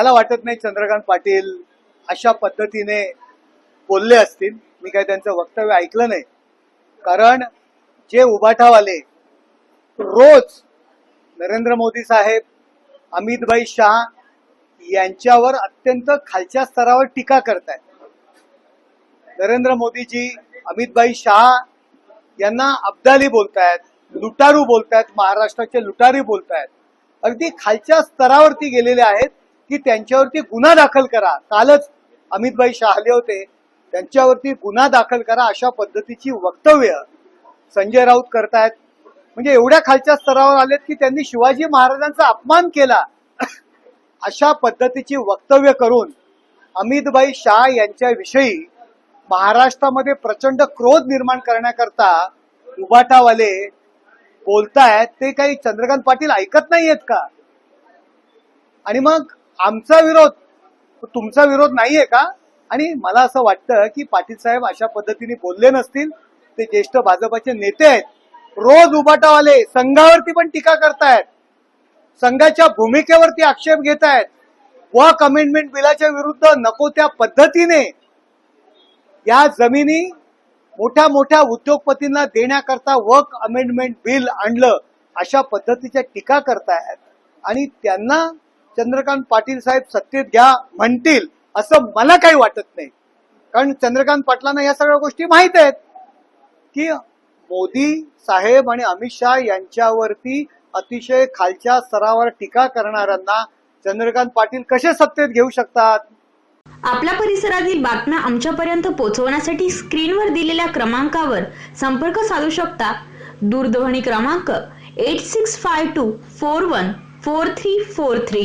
मला वाटत नाही चंद्रकांत पाटील अशा पद्धतीने बोलले असतील. मी काही त्यांचं वक्तव्य ऐकलं नाही. कारण जे उभाठावाले रोज नरेंद्र मोदी साहेब अमितभाई शहा यांच्यावर अत्यंत खालच्या स्तरावर टीका करतायत. नरेंद्र मोदीजी अमितभाई शहा यांना अब्दाली बोलतायत लुटारू बोलतायत महाराष्ट्राचे लुटारी बोलतायत. अगदी खालच्या स्तरावरती गेलेले आहेत. की त्यांच्यावरती गुन्हा दाखल करा. कालच अमितभाई शहाले होते. त्यांच्यावरती गुन्हा दाखल करा अशा पद्धतीची वक्तव्य संजय राऊत करतायत. म्हणजे एवढ्या खालच्या स्तरावर आलेत की त्यांनी शिवाजी महाराजांचा अपमान केला. अशा पद्धतीची वक्तव्य करून अमितभाई शाह यांच्याविषयी महाराष्ट्रामध्ये प्रचंड क्रोध निर्माण करण्याकरता उभाटावाले बोलतायत. ते काही चंद्रकांत पाटील ऐकत नाहीयेत का? आणि मग आमचा विरोध. तुमचा विरोध नाहीये का? आणि मला असं वाटतं की पाटील साहेब अशा पद्धतीने बोलले नसतील ते ज्येष्ठ भाजपाचे नेते आहेत. रोज उबाटावाले संघावरती पण टीका करतायत. संघाच्या भूमिकेवरती आक्षेप घेत आहेत वॉक अमेंडमेंट बिलाच्या विरुद्ध नको त्या पद्धतीने या जमिनी मोठ्या मोठ्या उद्योगपतींना देण्याकरता वर्क अमेंडमेंट बिल आणलं अशा पद्धतीच्या टीका करतायत. आणि त्यांना चंद्रकांत पाटील साहेब सत्तेत घ्या म्हणतील असं मला काही वाटत नाही. कारण चंद्रकांत पाटलांना या सगळ्या गोष्टी माहीत आहेत. की मोदी साहेब आणि अमित शहा यांच्यावरती अतिशय खालच्या स्तरावर टीका करणाऱ्यांना चंद्रकांत पाटील कसे सत्तेत घेऊ शकतात? आपल्या परिसरातील बातम्या आमच्यापर्यंत पोहोचवण्यासाठी स्क्रीनवर दिलेल्या क्रमांकावर संपर्क साधू शकता. दूरध्वनी क्रमांक eight six five two four one four three four three.